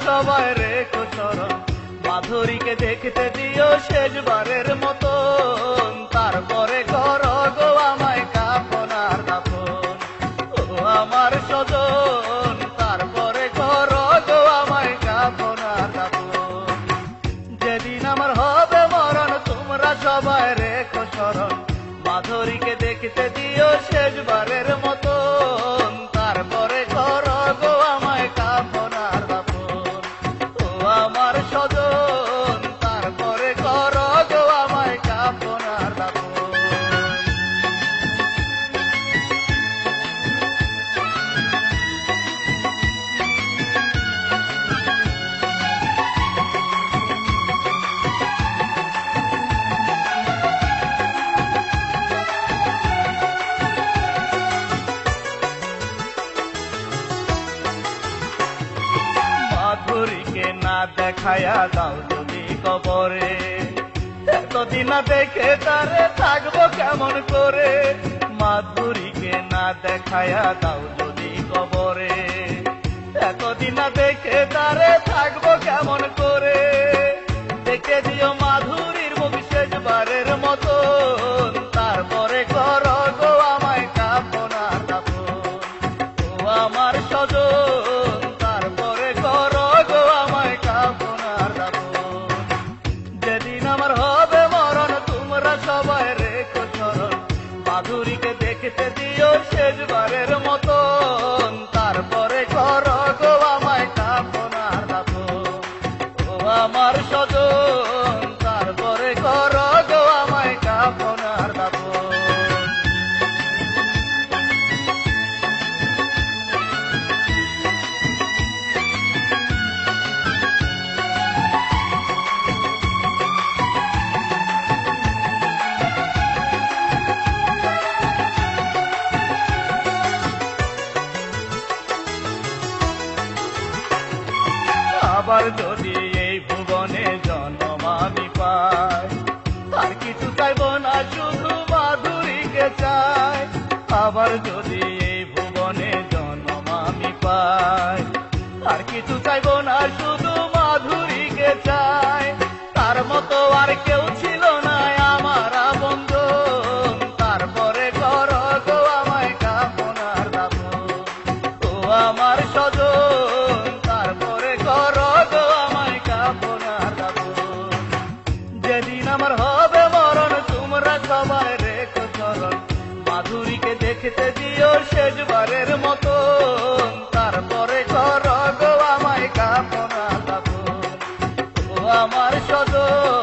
সবাই মাধুরীকে দেখতে দিও তারপরে কর গো আমায় কাপনার ও আমার সজন তারপরে কর গো আমায় কাপনার যেদিন আমার হবে মরণ, তোমরা সবাই রেখো স্মরণ মাধুরীকে দেখতে দিও শেষবারের দেখায়া দাও যদি কবরে। এতদিন না দেখে তারে থাকব কেমন করে? মাধুরীকে না দেখায়া দাও যদি কবরে। এতদিন না দেখে তারে থাকব কেমন করে? দেখে দিও যেদিন আমার হবে মরণ তোমরা সবাই রেখো চরণ মাধুরীকে দেখতে দিও শেষবারের আবার যদি এই ভুবনে জন্ম আমি পাই আর কিছু চাইব না, শুধু মাধুরীকে চাই। আবার যদি এই ভুবনে জন্ম আমি পাই আর কিছু চাইব না, শুধু মাধুরীকে চাই। তার মতো আর কেউ সবাই রেখো চরণ। মাধুরীকে দেখতে দিও শেষবারের মতো। তারপরে কর গো আমায় কাপনা দাপন আমার সজন